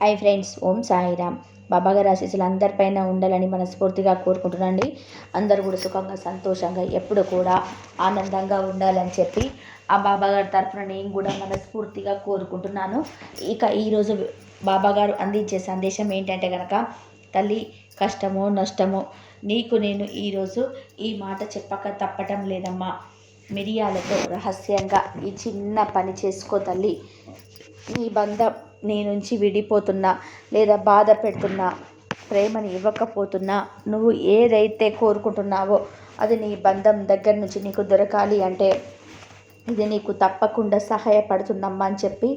Hi friends ఓం సాయిరామ్. బాబాగారి ఆశీస్సులు అందరిపైన ఉండాలని మనస్ఫూర్తిగా కోరుకుంటున్నాండి అందరూ కూడా సుఖంగా సంతోషంగా ఎప్పుడు కూడా ఆనందంగా ఉండాలని చెప్పి ఆ బాబాగారి తరఫున నేను కూడా మనస్ఫూర్తిగా కోరుకుంటున్నాను. ఇక ఈరోజు బాబాగారు అందించే సందేశం ఏంటంటే కనుక తల్లి కష్టమో నష్టమో నీకు నేను ఈరోజు ఈ మాట చెప్పక తప్పటం లేదమ్మా. మిరియాలతో రహస్యంగా ఈ చిన్న పని చేసుకో తల్లి. నీ బంధం నీ నుంచి విడిపోతున్నా లేదా బాధ పెడుతున్నా ప్రేమని ఇవ్వకపోతున్నా నువ్వు ఏదైతే కోరుకుంటున్నావో అది నీ బంధం దగ్గర నుంచి నీకు దొరకాలి అంటే ఇది నీకు తప్పకుండా సహాయపడుతుందమ్మా అని చెప్పి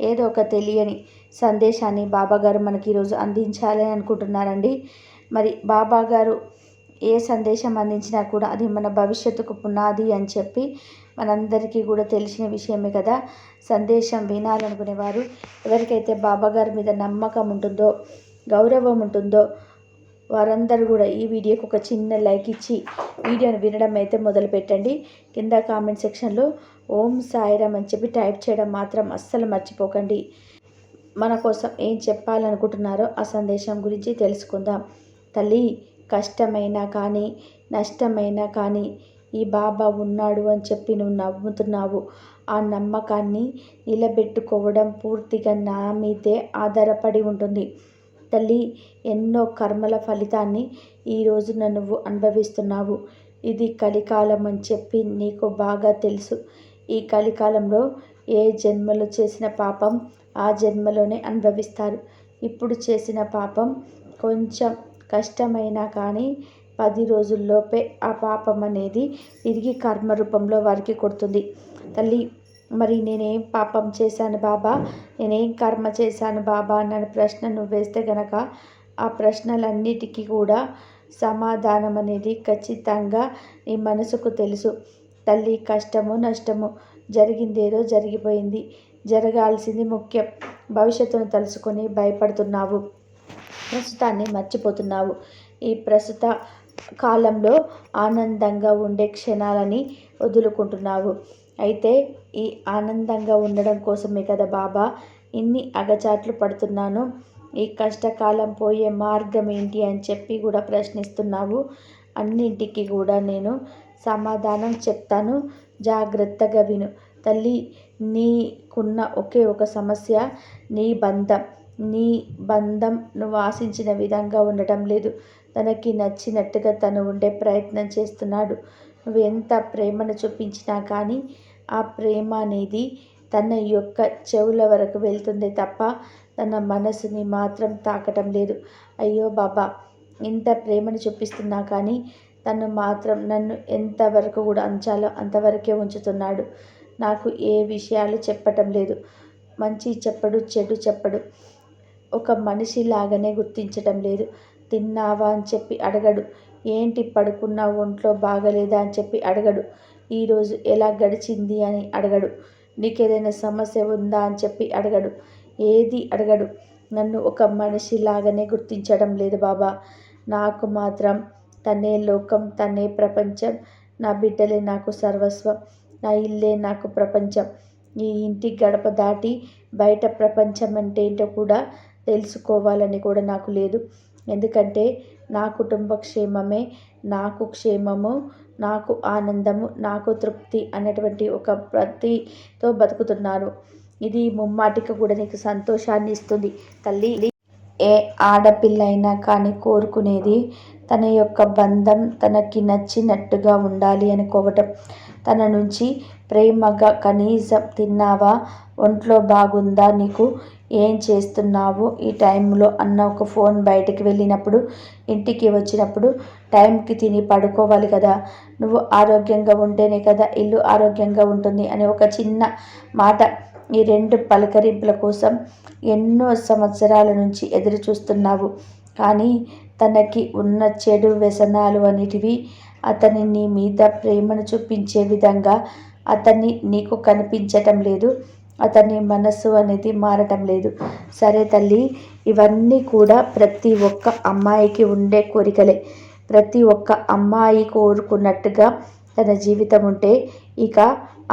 ఏదో ఒక తెలియని సందేశాన్ని బాబాగారు మనకి ఈరోజు అందించాలని అనుకుంటున్నారండి. మరి బాబాగారు ఏ సందేశం అందించినా కూడా అది మన భవిష్యత్తుకు పునాది అని చెప్పి మనందరికీ కూడా తెలిసిన విషయమే కదా. సందేశం వినాలనుకునేవారు ఎవరికైతే బాబాగారి మీద నమ్మకం ఉంటుందో గౌరవం ఉంటుందో వారందరూ కూడా ఈ వీడియోకి ఒక చిన్న లైక్ ఇచ్చి వీడియోను వినడం అయితే మొదలు పెట్టండి. కింద కామెంట్ సెక్షన్లో ఓం సాయిరామ్ అని చెప్పి టైప్ చేయడం మాత్రం అస్సలు మర్చిపోకండి. మన కోసం ఏం చెప్పాలనుకుంటున్నారో ఆ సందేశం గురించి తెలుసుకుందాం. తల్లి కష్టమైనా కానీ నష్టమైనా కానీ ఈ బాబా ఉన్నాడు అని చెప్పి నువ్వు నమ్ముతున్నావు. ఆ నమ్మకాన్ని నిలబెట్టుకోవడం పూర్తిగా నా మీదే ఆధారపడి ఉంటుంది. తల్లి ఎన్నో కర్మల ఫలితాన్ని ఈ రోజున నువ్వు అనుభవిస్తున్నావు. ఇది కలికాలం అని చెప్పి నీకు బాగా తెలుసు. ఈ కలికాలంలో ఏ జన్మలో చేసిన పాపం ఆ జన్మలోనే అనుభవిస్తారు. ఇప్పుడు చేసిన పాపం కొంచెం కష్టమైనా కానీ పది రోజుల్లోపే ఆ పాపం అనేది తిరిగి కర్మ రూపంలో వారికి కొడుతుంది. తల్లి మరి నేనేం పాపం చేశాను బాబా? నేనేం కర్మ చేశాను బాబా? అన్న ప్రశ్న నువ్వు వేస్తే గనక ఆ ప్రశ్నలన్నిటికీ కూడా సమాధానం అనేది ఖచ్చితంగా నీ మనసుకు తెలుసు. తల్లి కష్టము నష్టము జరిగిందేదో జరిగిపోయింది. జరగాల్సింది ముఖ్యం. భవిష్యత్తును తలుసుకొని భయపడుతున్నావు. ప్రస్తుతాన్ని మర్చిపోతున్నావు. ఈ ప్రస్తుత కాలంలో ఆనందంగా ఉండే క్షణాలని వదులుకుంటున్నావు. అయితే ఈ ఆనందంగా ఉండడం కోసమే కదా బాబా ఇన్ని అగచాట్లు పడుతున్నాను. ఈ కష్టకాలం పోయే మార్గం ఏంటి అని చెప్పి కూడా ప్రశ్నిస్తున్నావు. అన్నింటికి కూడా నేను సమాధానం చెప్తాను. జాగ్రత్తగా విను. తల్లి నీకున్న ఒకే ఒక సమస్య నీ బంధం. నీ బంధం నువ్వు ఆశించిన విధంగా ఉండటం లేదు. తనకి నచ్చినట్టుగా తను ఉండే ప్రయత్నం చేస్తున్నాడు. నువ్వు ఎంత ప్రేమను చూపించినా కానీ ఆ ప్రేమ అనేది తన యొక్క చెవుల వరకు వెళ్తుంది తప్ప తన మనసుని మాత్రం తాకటం లేదు. అయ్యో బాబా ఇంత ప్రేమను చూపిస్తున్నా కానీ తను మాత్రం నన్ను ఎంతవరకు కూడా అంచాలో అంతవరకే ఉంచుతున్నాడు. నాకు ఏ విషయాలు చెప్పటం లేదు. మంచి చెప్పడు చెడు చెప్పడు. ఒక మనిషిలాగానే గుర్తించటం లేదు. తిన్నావా అని చెప్పి అడగడు. ఏంటి పడుకున్నా ఒంట్లో బాగలేదా అని చెప్పి అడగడు. ఈరోజు ఎలా గడిచింది అని అడగడు. నీకేదైనా సమస్య ఉందా అని చెప్పి అడగడు. ఏది అడగడు. నన్ను ఒక మనిషిలాగానే గుర్తించడం లేదు బాబా. నాకు మాత్రం తనే లోకం తనే ప్రపంచం. నా బిడ్డలే నాకు సర్వస్వం. నా ఇల్లే నాకు ప్రపంచం. ఈ ఇంటి గడప దాటి బయట ప్రపంచం అంటే ఏంటో కూడా తెలుసుకోవాలని కూడా నాకు లేదు. ఎందుకంటే నా కుటుంబ క్షేమమే నాకు క్షేమము నాకు ఆనందము నాకు తృప్తి అనేటువంటి ఒక ప్రతితో బతుకుతున్నాను ఇది ముమ్మాటికి కూడా నీకు సంతోషాన్ని ఇస్తుంది. తల్లి ఏ ఆడపిల్ల అయినా కానీ కోరుకునేది తన యొక్క బంధం తనకి నచ్చినట్టుగా ఉండాలి అనుకోవటం. తన నుంచి ప్రేమగా కనీసం తిన్నావా? ఒంట్లో బాగుందా నీకు? ఏం చేస్తున్నావు? ఈ టైంలో అన్న ఒక ఫోన్ బయటికి వెళ్ళినప్పుడు ఇంటికి వచ్చినప్పుడు టైంకి తిని పడుకోవాలి కదా. నువ్వు ఆరోగ్యంగా ఉంటేనే కదా ఇల్లు ఆరోగ్యంగా ఉంటుంది అనే ఒక చిన్న మాట ఈ రెండు పలకరింపుల కోసం ఎన్నో సంవత్సరాల నుంచి ఎదురు చూస్తున్నావు. కానీ తనకి ఉన్న చెడు వ్యసనాలు అనేటివి అతని నీ మీద ప్రేమను చూపించే విధంగా అతన్ని నీకు కనిపించటం లేదు. అతని మనస్సు అనేది మారటం లేదు. సరే తల్లి ఇవన్నీ కూడా ప్రతి ఒక్క అమ్మాయికి ఉండే కోరికలే. ప్రతి ఒక్క అమ్మాయి కోరుకున్నట్టుగా తన జీవితం ఉంటే ఇక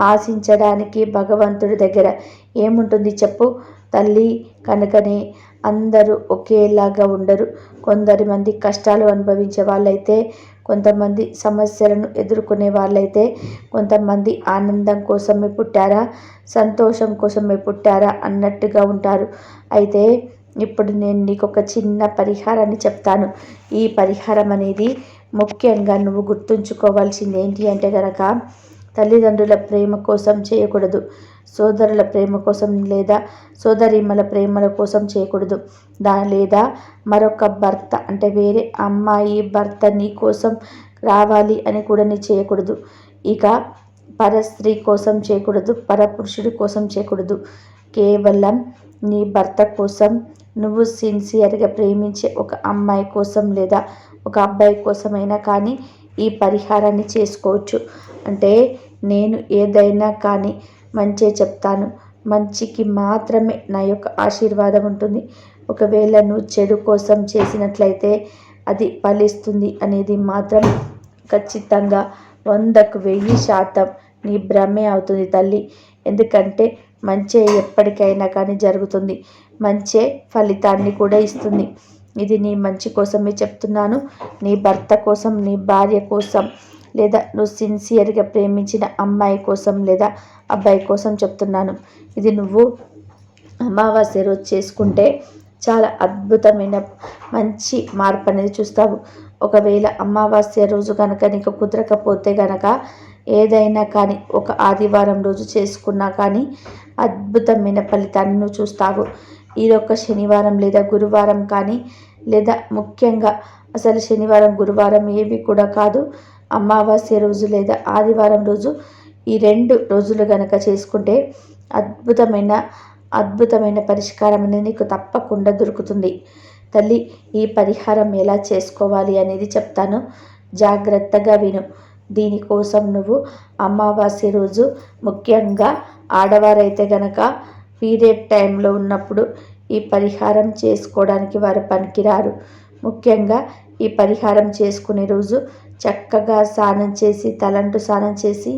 ఆశించడానికి భగవంతుడి దగ్గర ఏముంటుంది చెప్పు? తల్లి కనుకనే అందరూ ఒకేలాగా ఉండరు. కొందరి మంది కష్టాలు అనుభవించే వాళ్ళైతే కొంతమంది సమస్యలను ఎదుర్కొనే వాళ్ళైతే కొంతమంది ఆనందం కోసమే పుట్టారా? సంతోషం కోసమే పుట్టారా? అన్నట్టుగా ఉంటారు. అయితే ఇప్పుడు నేను నీకు ఒక చిన్న పరిహారాన్ని చెప్తాను. ఈ పరిహారం అనేది ముఖ్యంగా నువ్వు గుర్తుంచుకోవాల్సింది ఏంటి అంటే కనుక తల్లిదండ్రుల ప్రేమ కోసం చేయకూడదు. సోదరుల ప్రేమ కోసం లేదా సోదరిమ్మల ప్రేమల కోసం చేయకూడదు. దా లేదా మరొక భర్త అంటే వేరే అమ్మాయి భర్త నీ కోసం రావాలి అని కూడా నీ చేయకూడదు. ఇక పర స్త్రీ కోసం చేయకూడదు పరపురుషుడి కోసం చేయకూడదు. కేవలం నీ భర్త కోసం నువ్వు సిన్సియర్గా ప్రేమించే ఒక అమ్మాయి కోసం లేదా ఒక అబ్బాయి కోసమైనా కానీ ఈ పరిహారాన్ని చేసుకోవచ్చు. అంటే నేను ఏదైనా కానీ మంచే చెప్తాను. మంచికి మాత్రమే నా యొక్క ఆశీర్వాదం ఉంటుంది. ఒకవేళ నువ్వు చెడు కోసం చేసినట్లయితే అది ఫలిస్తుంది అనేది మాత్రం ఖచ్చితంగా వందకు వెయ్యి శాతం నీ భ్రమే అవుతుంది తల్లి. ఎందుకంటే మంచే ఎప్పటికైనా కానీ జరుగుతుంది. మంచే ఫలితాన్ని కూడా ఇస్తుంది. ఇది నీ మంచి కోసమే చెప్తున్నాను. నీ భర్త కోసం నీ భార్య కోసం లేదా నువ్వు సిన్సియర్గా ప్రేమించిన అమ్మాయి కోసం లేదా అబ్బాయి కోసం చెప్తున్నాను. ఇది నువ్వు అమావాస్య రోజు చేసుకుంటే చాలా అద్భుతమైన మంచి మార్పు అనేది చూస్తావు. ఒకవేళ అమావాస్య రోజు కనుక నీకు కుదరకపోతే కనుక ఏదైనా కానీ ఒక ఆదివారం రోజు చేసుకున్నా కానీ అద్భుతమైన ఫలితాన్ని నువ్వు చూస్తావు. ఈ యొక్క శనివారం లేదా గురువారం కానీ లేదా ముఖ్యంగా అసలు శనివారం గురువారం ఏవి కూడా కాదు. అమావాస్య రోజు లేదా ఆదివారం రోజు ఈ రెండు రోజులు గనక చేసుకుంటే అద్భుతమైన అద్భుతమైన పరిష్కారం అనేది నీకు తప్పకుండా దొరుకుతుంది. తల్లి ఈ పరిహారం ఎలా చేసుకోవాలి అనేది చెప్తాను. జాగ్రత్తగా విను. దీనికోసం నువ్వు అమావాస్య రోజు ముఖ్యంగా ఆడవారైతే గనక పీరియడ్ టైంలో ఉన్నప్పుడు ఈ పరిహారం చేసుకోవడానికి వారు పనికిరారు. ముఖ్యంగా ఈ పరిహారం చేసుకునే రోజు చక్కగా స్నానం చేసి తలంటు స్నానం చేసి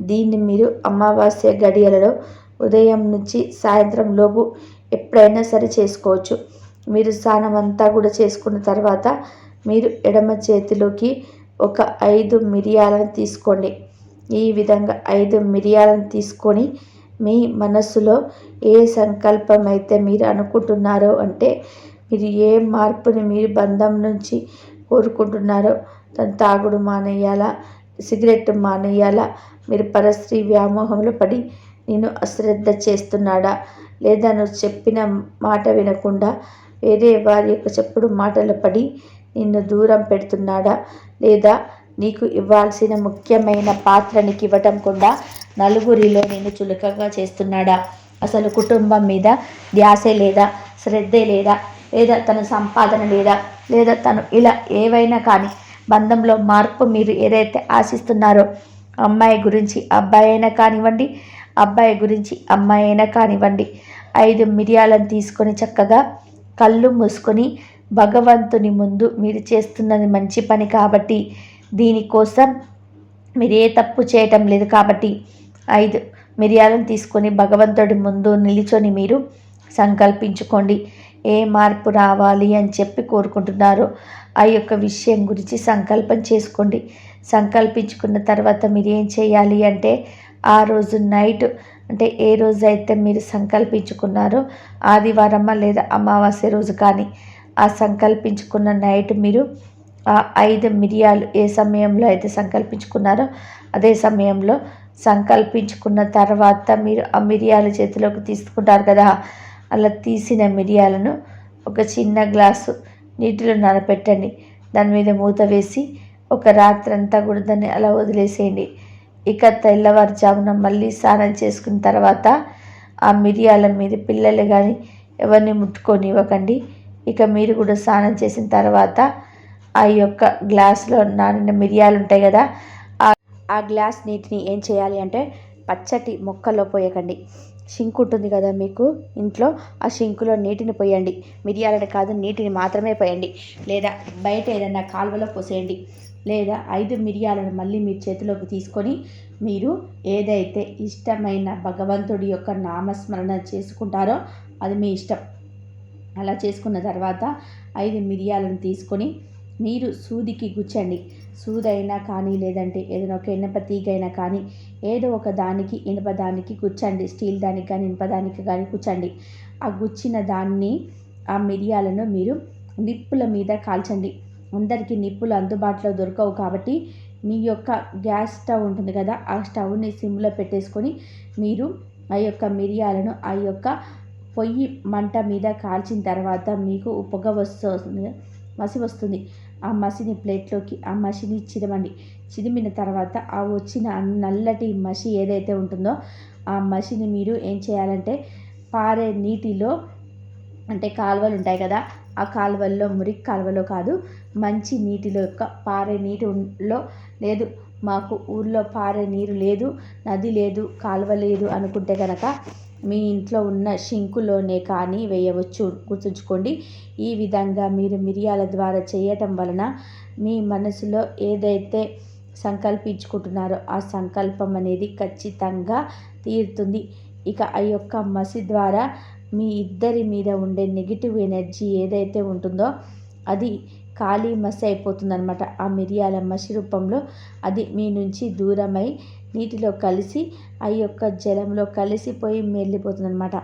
దీన్ని మీరు అమావాస్య గడియలలో ఉదయం నుంచి సాయంత్రం లోపు ఎప్పుడైనా సరే చేసుకోవచ్చు. మీరు స్నానం అంతా కూడా చేసుకున్న తర్వాత మీరు ఎడమ చేతిలోకి ఒక ఐదు మిరియాలను తీసుకోండి. ఈ విధంగా ఐదు మిరియాలను తీసుకొని మీ మనస్సులో ఏ సంకల్పం అయితే మీరు అనుకుంటున్నారో అంటే మీరు ఏ మార్పుని మీరు బంధం నుంచి కోరుకుంటున్నారో తను తాగుడు మానేయాలా సిగరెట్ మానేయాలా మీరు పరస్త్రీ వ్యామోహంలో పడి నేను అశ్రద్ధ చేస్తున్నాడా లేదా నువ్వు చెప్పిన మాట వినకుండా వేరే వారి యొక్క చెప్పుడు మాటలు పడి నిన్ను దూరం పెడుతున్నాడా లేదా నీకు ఇవ్వాల్సిన ముఖ్యమైన పాత్రనికి ఇవ్వటం కూడా నలుగురిలో నేను చులకగా చేస్తున్నాడా? అసలు కుటుంబం మీద ధ్యాసే లేదా శ్రద్ధే లేదా లేదా తన సంపాదన లేదా లేదా తను ఇలా ఏవైనా కానీ బంధంలో మార్పు మీరు ఏదైతే ఆశిస్తున్నారో అమ్మాయి గురించి అబ్బాయి అయినా కానివ్వండి అబ్బాయి గురించి అమ్మాయి అయినా కానివ్వండి ఐదు మిరియాలను తీసుకొని చక్కగా కళ్ళు మూసుకొని భగవంతుని ముందు మీరు చేస్తున్నది మంచి పని కాబట్టి దీనికోసం మీరు ఏ తప్పు చేయటం లేదు కాబట్టి ఐదు మిరియాలను తీసుకొని భగవంతుడి ముందు నిలిచొని మీరు సంకల్పించుకోండి. ఏ మార్పు రావాలి అని చెప్పి కోరుకుంటున్నారో. ఆ యొక్క విషయం గురించి సంకల్పం చేసుకోండి. సంకల్పించుకున్న తర్వాత మీరు ఏం చేయాలి అంటే ఆ రోజు నైట్ అంటే ఏ రోజు అయితే మీరు సంకల్పించుకున్నారో ఆదివారమ్మ లేదా అమావాస్య రోజు కానీ ఆ సంకల్పించుకున్న నైట్ మీరు ఐదు మిరియాలు ఏ సమయంలో అయితే సంకల్పించుకున్నారో అదే సమయంలో సంకల్పించుకున్న తర్వాత మీరు ఆ మిరియాలు చేతిలోకి తీసుకుంటారు కదా అలా తీసిన మిరియాలను ఒక చిన్న గ్లాసు నీటిలో నానబెట్టండి దాని మీద మూత వేసి ఒక రాత్రంతా కూడా దాన్ని అలా వదిలేసేయండి. ఇక తెల్లవారుజామున మళ్ళీ స్నానం చేసుకున్న తర్వాత ఆ మిరియాల మీద పిల్లలు కానీ ఎవరిని ముట్టుకొని ఇవ్వకండి. ఇక మీరు కూడా స్నానం చేసిన తర్వాత ఆ యొక్క గ్లాస్లో నానిన మిరియాలు ఉంటాయి కదా ఆ గ్లాస్ నీటిని ఏం చేయాలి అంటే పచ్చటి మొక్కల్లో పోయకండి. షింక్ ఉంటుంది కదా మీకు ఇంట్లో ఆ షింకులో నీటిని పోయండి. మిరియాలని కాదు నీటిని మాత్రమే పోయండి. లేదా బయట ఏదైనా కాలువలో పోసేయండి. లేదా ఐదు మిరియాలను మళ్ళీ మీ చేతిలోకి తీసుకొని మీరు ఏదైతే ఇష్టమైన భగవంతుడి యొక్క నామస్మరణ చేసుకుంటారో అది మీ ఇష్టం. అలా చేసుకున్న తర్వాత ఐదు మిరియాలను తీసుకొని మీరు సూదికి గుచ్చండి. సూదైనా కానీ లేదంటే ఏదైనా ఒక ఇనప తీగైనా కానీ ఏదో ఒక దానికి ఇనుప దానికి గుచ్చండి. స్టీల్ దానికి కానీ ఇనప దానికి కానీ గుచ్చండి. ఆ గుచ్చిన దాన్ని ఆ మిరియాలను మీరు నిప్పుల మీద కాల్చండి. అందరికీ నిప్పులు అందుబాటులో దొరకవు కాబట్టి మీ యొక్క గ్యాస్ స్టవ్ ఉంటుంది కదా ఆ స్టవ్ని సిమ్లో పెట్టేసుకొని మీరు ఆ యొక్క మిరియాలను ఆ యొక్క పొయ్యి మంట మీద కాల్చిన తర్వాత మీకు పొగ వస్తుంది మసి వస్తుంది. ఆ మసిని ప్లేట్లోకి ఆ మసిని చిరమండి చిరిమిన తర్వాత ఆ వచ్చిన నల్లటి మసి ఏదైతే ఉంటుందో ఆ మసిని మీరు ఏం చేయాలంటే పారే నీటిలో అంటే కాలువలు ఉంటాయి కదా ఆ కాలువల్లో మురికి కాలువలో కాదు మంచి నీటిలో యొక్క పారే నీటిలో లేదు మాకు ఊర్లో పారే నీరు లేదు నది లేదు కాలువ లేదు అనుకుంటే కనుక మీ ఇంట్లో ఉన్న షింకులోనే కానీ వేయవచ్చు. గుర్తుంచుకోండి ఈ విధంగా మీరు మిరియాల ద్వారా చేయటం వలన మీ మనసులో ఏదైతే సంకల్పించుకుంటున్నారో ఆ సంకల్పం అనేది ఖచ్చితంగా తీరుతుంది. ఇక ఆ యొక్క మసి ద్వారా మీ ఇద్దరి మీద ఉండే నెగిటివ్ ఎనర్జీ ఏదైతే ఉంటుందో అది ఖాళీ మసి అయిపోతుందనమాట ఆ మిరియాల మసి రూపంలో అది మీ నుంచి దూరమై నీటిలో కలిసి ఆ యొక్క జలంలో కలిసిపోయి వెళ్ళిపోతుంది అనమాట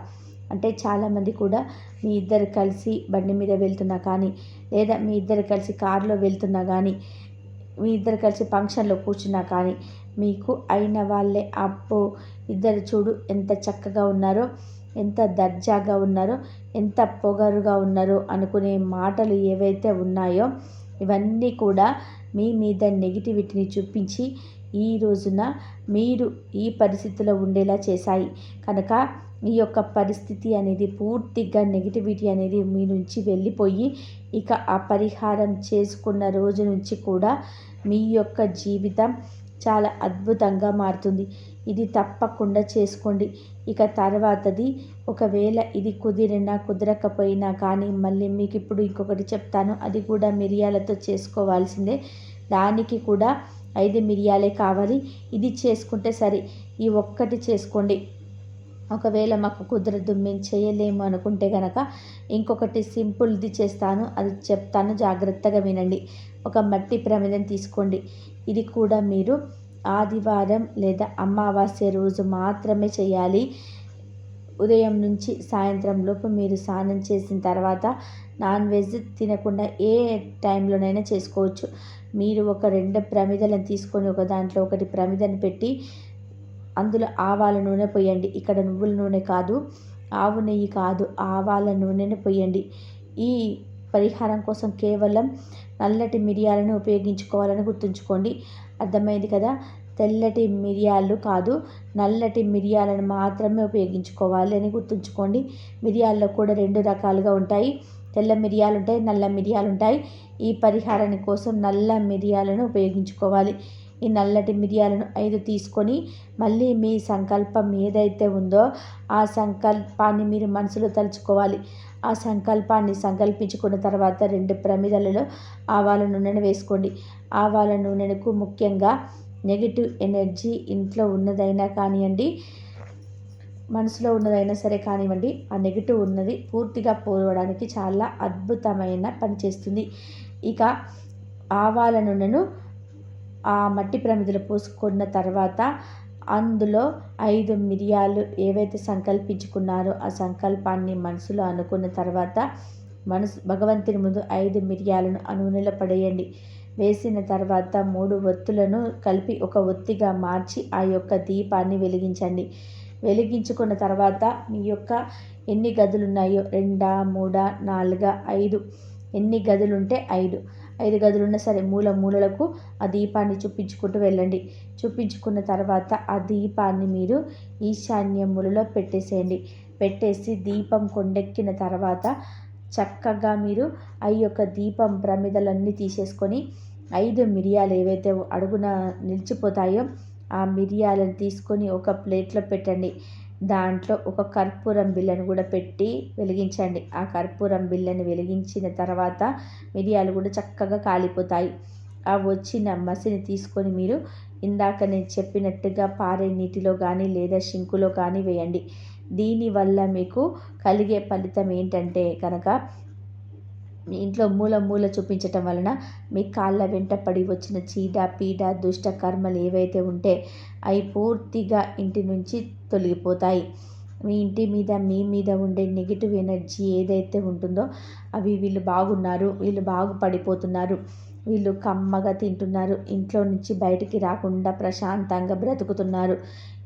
అంటే చాలామంది కూడా మీ ఇద్దరు కలిసి బండి మీద వెళ్తున్నా కానీ లేదా మీ ఇద్దరు కలిసి కారులో వెళ్తున్నా కానీ మీ ఇద్దరు కలిసి ఫంక్షన్లో కూర్చున్నా కానీ మీకు అయిన వాళ్ళే అప్పు ఇద్దరు చూడు ఎంత చక్కగా ఉన్నారో ఎంత దర్జాగా ఉన్నారో ఎంత పొగరుగా ఉన్నారో అనుకునే మాటలు ఏవైతే ఉన్నాయో ఇవన్నీ కూడా మీ మీద నెగిటివిటీని చూపించి ఈ రోజున మీరు ఈ పరిస్థితిలో ఉండేలా చేశాయి. కనుక ఈ యొక్క పరిస్థితి అనేది పూర్తిగా నెగిటివిటీ అనేది మీ నుంచి వెళ్ళిపోయి ఇక ఆ పరిహారం చేసుకున్న రోజు నుంచి కూడా మీ యొక్క జీవితం చాలా అద్భుతంగా మారుతుంది. ఇది తప్పకుండా చేసుకోండి. ఇక తర్వాతది ఒకవేళ ఇది కుదిరినా కుదరకపోయినా కానీ మళ్ళీ మీకు ఇప్పుడు ఇంకొకటి చెప్తాను. అది కూడా మిరియాలతో చేసుకోవాల్సిందే. దానికి కూడా ఐదు మిరియాలే కావాలి. ఇది చేసుకుంటే సరే. ఈ ఒక్కటి చేసుకోండి. ఒకవేళ మాకు కుదరదు మేము చేయలేము అనుకుంటే కనుక ఇంకొకటి సింపుల్ది చేస్తాను. అది చెప్తాను జాగ్రత్తగా వినండి. ఒక మట్టి ప్రమిదం తీసుకోండి. ఇది కూడా మీరు ఆదివారం లేదా అమావాస్య రోజు మాత్రమే చేయాలి. ఉదయం నుంచి సాయంత్రం లోపు మీరు స్నానం చేసిన తర్వాత నాన్ వెజ్ తినకుండా ఏ టైంలోనైనా చేసుకోవచ్చు. మీరు ఒక రెండు ప్రమిదలను తీసుకొని ఒక దాంట్లో ఒకటి ప్రమిదను పెట్టి అందులో ఆవాల నూనె పోయండి. ఇక్కడ నువ్వుల నూనె కాదు ఆవు నెయ్యి కాదు ఆవాల నూనెను పోయండి. ఈ పరిహారం కోసం కేవలం నల్లటి మిరియాలను ఉపయోగించుకోవాలని గుర్తుంచుకోండి. అర్థమైంది కదా? తెల్లటి మిరియాలు కాదు నల్లటి మిరియాలను మాత్రమే ఉపయోగించుకోవాలి అని గుర్తుంచుకోండి. మిరియాల్లో కూడా రెండు రకాలుగా ఉంటాయి. తెల్ల మిరియాలు ఉంటాయి నల్ల మిరియాలు ఉంటాయి ఈ పరిహారాన్ని కోసం నల్ల మిరియాలను ఉపయోగించుకోవాలి. ఈ నల్లటి మిరియాలను ఐదు తీసుకొని మళ్ళీ మీ సంకల్పం ఏదైతే ఉందో ఆ సంకల్పాన్ని మీరు మనసులో తలుచుకోవాలి. ఆ సంకల్పాన్ని సంకల్పించుకున్న తర్వాత రెండు ప్రమిదలలో ఆవాల నూనెను వేసుకోండి. ఆవాల నూనెకు ముఖ్యంగా నెగిటివ్ ఎనర్జీ ఇంట్లో ఉన్నదైనా కానివ్వండి మనసులో ఉన్నదైనా సరే కానివ్వండి ఆ నెగిటివ్ ఉన్నది పూర్తిగా పోవడానికి చాలా అద్భుతమైన పనిచేస్తుంది ఇక ఆవాల నూనెను ఆ మట్టి ప్రమిదలు పోసుకున్న తర్వాత అందులో ఐదు మిరియాలు ఏవైతే సంకల్పించుకున్నారో ఆ సంకల్పాన్ని మనసులో అనుకున్న తర్వాత మనసు భగవంతుని ముందు ఐదు మిరియాలను ఆ నూనెలో పడేయండి. వేసిన తర్వాత మూడు ఒత్తులను కలిపి ఒక ఒత్తిగా మార్చి ఆ యొక్క దీపాన్ని వెలిగించండి. వెలిగించుకున్న తర్వాత మీ యొక్క ఎన్ని గదులు ఉన్నాయో రెండా మూడా నాలుగా ఐదు ఎన్ని గదులుంటే ఐదు. ఐదు గదులు ఉన్నా సరే మూల మూలలకు ఆ దీపాన్ని చూపించుకుంటూ వెళ్ళండి. చూపించుకున్న తర్వాత ఆ దీపాన్ని మీరు ఈశాన్య మూలలో పెట్టేసేయండి. పెట్టేసి దీపం కొండెక్కిన తర్వాత చక్కగా మీరు ఆ యొక్క దీపం ప్రమిదలన్నీ తీసేసుకొని ఐదు మిరియాలు ఏవైతే అడుగున నిలిచిపోతాయో ఆ మిరియాలను తీసుకొని ఒక ప్లేట్లో పెట్టండి. దాంట్లో ఒక కర్పూరం బిళ్ళను కూడా పెట్టి వెలిగించండి. ఆ కర్పూరం బిళ్ళని వెలిగించిన తర్వాత మిరియాలు కూడా చక్కగా కాలిపోతాయి. ఆ వచ్చిన మసిని తీసుకొని మీరు ఇందాక నేను చెప్పినట్టుగా పారే నీటిలో కానీ లేదా షింకులో కానీ వేయండి. దీనివల్ల మీకు కలిగే ఫలితం ఏంటంటే కనుక మీ ఇంట్లో మూల మూల చూపించటం వలన మీ కాళ్ళ వెంట పడి వచ్చిన చీడ పీడ దుష్ట కర్మలు ఏవైతే ఉంటే అవి పూర్తిగా ఇంటి నుంచి తొలగిపోతాయి. మీ ఇంటి మీద మీ మీద ఉండే నెగిటివ్ ఎనర్జీ ఏదైతే ఉంటుందో అవి వీళ్ళు బాగున్నారు వీళ్ళు బాగుపడిపోతున్నారు వీళ్ళు కమ్మగా తింటున్నారు ఇంట్లో నుంచి బయటికి రాకుండా ప్రశాంతంగా బ్రతుకుతున్నారు.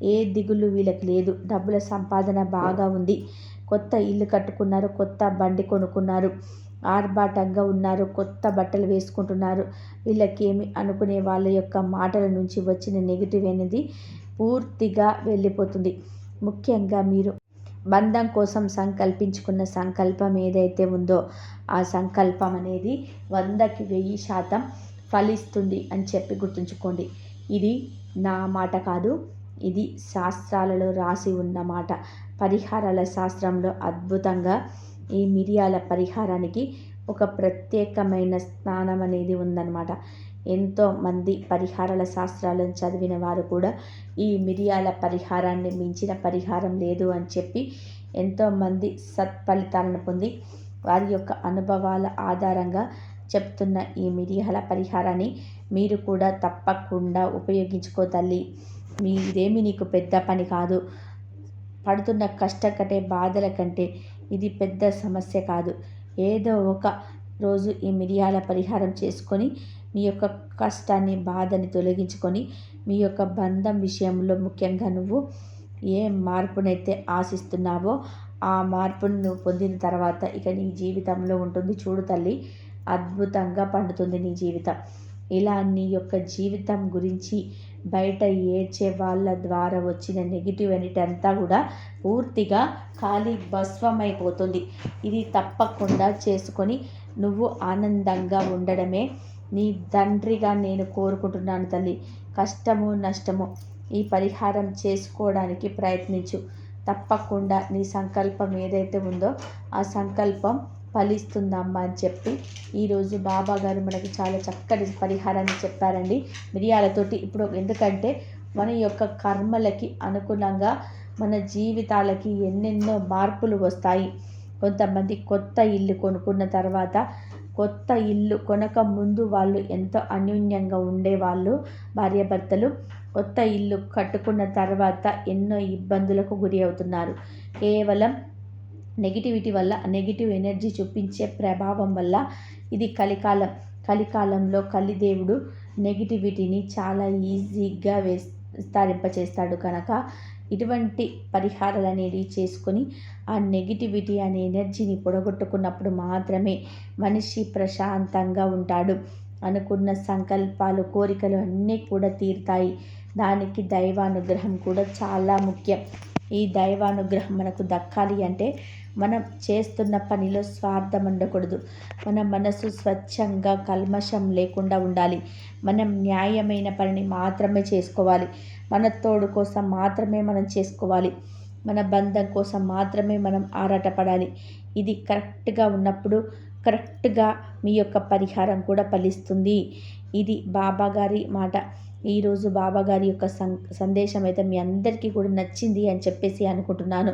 ఏ దిగులు వీళ్ళకి లేదు. డబ్బుల సంపాదన బాగా ఉంది. కొత్త ఇల్లు కట్టుకున్నారు కొత్త బండి కొనుక్కున్నారు. ఆర్భాటంగా ఉన్నారు కొత్త బట్టలు వేసుకుంటున్నారు. వీళ్ళకేమి అనుకునే వాళ్ళ యొక్క మాటల నుంచి వచ్చిన నెగిటివ్ అనేది పూర్తిగా వెళ్ళిపోతుంది. ముఖ్యంగా మీరు బంధం కోసం సంకల్పించుకున్న సంకల్పం ఏదైతే ఉందో ఆ సంకల్పం అనేది వందకి వెయ్యి శాతం ఫలిస్తుంది అని చెప్పి గుర్తుంచుకోండి. ఇది నా మాట కాదు ఇది శాస్త్రాలలో రాసి ఉన్న మాట. పరిహారాల శాస్త్రంలో అద్భుతంగా ఈ మిరియాల పరిహారానికి ఒక ప్రత్యేకమైన స్నానం అనేది ఉందన్నమాట. ఎంతోమంది పరిహారాల శాస్త్రాలను చదివిన వారు కూడా ఈ మిరియాల పరిహారాన్ని మించిన పరిహారం లేదు అని చెప్పి ఎంతోమంది సత్ఫలితాలను పొంది వారి యొక్క అనుభవాల ఆధారంగా చెప్తున్న ఈ మిరియాల పరిహారాన్ని మీరు కూడా తప్పకుండా ఉపయోగించుకో తల్లి. మీదేమి నీకు పెద్ద పని కాదు. పడుతున్న కష్టకటే బాధల కంటే ఇది పెద్ద సమస్య కాదు. ఏదో ఒక రోజు ఈ మిరియాల పరిహారం చేసుకొని మీ యొక్క కష్టాన్ని బాధని తొలగించుకొని మీ యొక్క బంధం విషయంలో ముఖ్యంగా నువ్వు ఏ మార్పునైతే ఆశిస్తున్నావో ఆ మార్పును నువ్వు పొందిన తర్వాత ఇక నీ జీవితంలో ఉంటుంది. చూడు తల్లి అద్భుతంగా పండుతుంది నీ జీవితం. ఇలా నీ యొక్క జీవితం గురించి బయట ఏడ్చే వాళ్ళ ద్వారా వచ్చిన నెగిటివ్ ఎనిటీ అంతా కూడా పూర్తిగా ఖాళీ భస్వమైపోతుంది ఇది తప్పకుండా చేసుకొని నువ్వు ఆనందంగా ఉండడమే నీ తండ్రిగా నేను కోరుకుంటున్నాను తల్లి. కష్టము నష్టము ఈ పరిహారం చేసుకోవడానికి ప్రయత్నించు. తప్పకుండా నీ సంకల్పం ఏదైతే ఉందో ఆ సంకల్పం ఫలిస్తుందమ్మా అని చెప్పి ఈరోజు బాబా గారు మనకి చాలా చక్కటి పరిహారాన్ని చెప్పారండి. మిరియాలతోటి ఇప్పుడు ఎందుకంటే మన యొక్క కర్మలకి అనుగుణంగా మన జీవితాలకి ఎన్నెన్నో మార్పులు వస్తాయి. కొంతమంది కొత్త ఇల్లు కొనుక్కున్న తర్వాత కొత్త ఇల్లు కొనక ముందు వాళ్ళు ఎంతో అన్యోన్యంగా ఉండేవాళ్ళు భార్యాభర్తలు. కొత్త ఇల్లు కట్టుకున్న తర్వాత ఎన్నో ఇబ్బందులకు గురి అవుతున్నారు. కేవలం నెగిటివిటీ వల్ల నెగిటివ్ ఎనర్జీ చూపించే ప్రభావం వల్ల ఇది కలికాలం. కలికాలంలో కలిదేవుడు నెగిటివిటీని చాలా ఈజీగా విస్తారింపచేస్తాడు కనుక ఇటువంటి పరిహారాలు అనేవి చేసుకొని ఆ నెగిటివిటీ అనే ఎనర్జీని పొడగొట్టుకున్నప్పుడు మాత్రమే మనిషి ప్రశాంతంగా ఉంటాడు. అనుకున్న సంకల్పాలు కోరికలు అన్నీ కూడా తీరుతాయి. దానికి దైవానుగ్రహం కూడా చాలా ముఖ్యం. ఈ దైవానుగ్రహం మనకు దక్కాలి అంటే మనం చేస్తున్న పనిలో స్వార్థం ఉండకూడదు. మన మనసు స్వచ్ఛంగా కల్మషం లేకుండా ఉండాలి. మనం న్యాయమైన పనిని మాత్రమే చేసుకోవాలి. మన తోడు కోసం మాత్రమే మనం చేసుకోవాలి. మన బంధం కోసం మాత్రమే మనం ఆరాటపడాలి. ఇది కరెక్ట్గా ఉన్నప్పుడు కరెక్ట్గా మీ యొక్క పరిహారం కూడా ఫలిస్తుంది. ఇది బాబా గారి మాట. ఈరోజు బాబా గారి యొక్క సం సందేశం అయితే మీ అందరికీ కూడా నచ్చింది అని చెప్పేసి అనుకుంటున్నాను.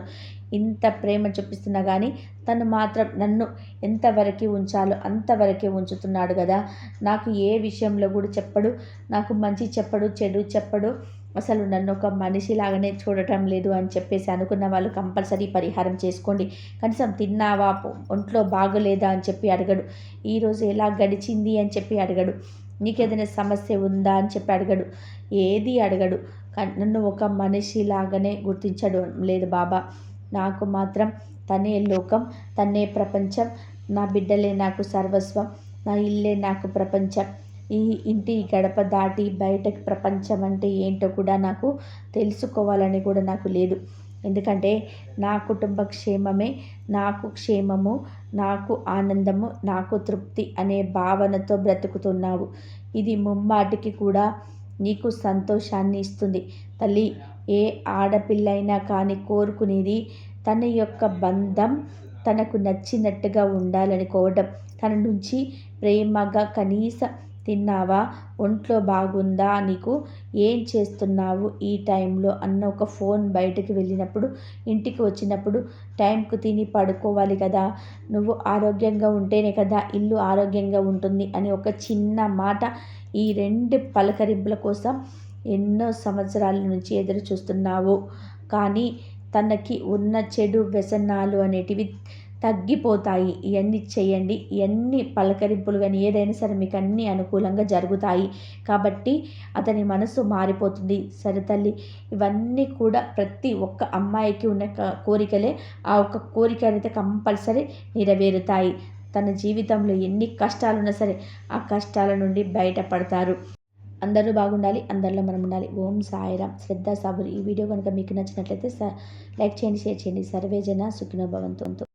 ఇంత ప్రేమ చూపిస్తున్నా కానీ తను మాత్రం నన్ను ఎంతవరకు ఉంచాలో అంతవరకే ఉంచుతున్నాడు కదా. నాకు ఏ విషయంలో కూడా చెప్పడు నాకు మంచి చెప్పడు చెడు చెప్పడు. అసలు నన్ను ఒక మనిషిలాగానే చూడటం లేదు అని చెప్పేసి అనుకున్న వాళ్ళు కంపల్సరీ పరిహారం చేసుకోండి. కనీసం తిన్నావా ఒంట్లో బాగలేదా అని చెప్పి అడగడు. ఈరోజు ఎలా గడిచింది అని చెప్పి అడగడు. నీకేదైనా సమస్య ఉందా అని చెప్పి అడగడు. ఏది అడగడు. నన్ను ఒక మనిషిలాగానే గుర్తించడు లేదు బాబా. నాకు మాత్రం తనే లోకం తనే ప్రపంచం. నా బిడ్డలే నాకు సర్వస్వం నా ఇల్లే నాకు ప్రపంచం. ఈ ఇంటి గడప దాటి బయటకు ప్రపంచం అంటే ఏంటో కూడా నాకు తెలుసుకోవాలని కూడా నాకు లేదు. ఎందుకంటే నా కుటుంబ క్షేమమే నాకు క్షేమము నాకు ఆనందము నాకు తృప్తి అనే భావనతో బ్రతుకుతున్నావు. ఇది ముమ్మాటికి కూడా నీకు సంతోషాన్ని ఇస్తుంది. తల్లి ఏ ఆడపిల్లైనా కానీ కోరుకునేది తన యొక్క బంధం తనకు నచ్చినట్టుగా ఉండాలనుకోవడం తన నుంచి ప్రేమగా కనీస తిన్నావా? ఒంట్లో బాగుందా? నీకు ఏం చేస్తున్నావు ఈ టైంలో? అన్న ఒక ఫోన్ బయటకు వెళ్ళినప్పుడు ఇంటికి వచ్చినప్పుడు టైంకు తిని పడుకోవాలి కదా. నువ్వు ఆరోగ్యంగా ఉంటేనే కదా ఇల్లు ఆరోగ్యంగా ఉంటుంది అని ఒక చిన్న మాట ఈ రెండు పలకరింపుల కోసం ఎన్నో సంవత్సరాల నుంచి ఎదురు చూస్తున్నావు. కానీ తనకి ఉన్న చెడు వ్యసనాలు అనేటివి తగ్గిపోతాయి. ఇవన్నీ చేయండి. ఇవన్నీ పలకరింపులు కానీ ఏదైనా సరే మీకు అన్నీ అనుకూలంగా జరుగుతాయి. కాబట్టి అతని మనసు మారిపోతుంది. సరే తల్లి ఇవన్నీ కూడా ప్రతి ఒక్క అమ్మాయికి ఉన్న కోరికలే ఆ ఒక్క కోరిక అయితే కంపల్సరీ నెరవేరుతాయి. తన జీవితంలో ఎన్ని కష్టాలున్నా సరే ఆ కష్టాల నుండి బయటపడతారు. అందరూ బాగుండాలి. అందరిలో మనం ఉండాలి. ఓం సాయిరామ్. శ్రద్ధ సాబులు ఈ వీడియో కనుక మీకు నచ్చినట్లయితే లైక్ చేయండి షేర్ చేయండి. సర్వేజన సుఖినోభవంతో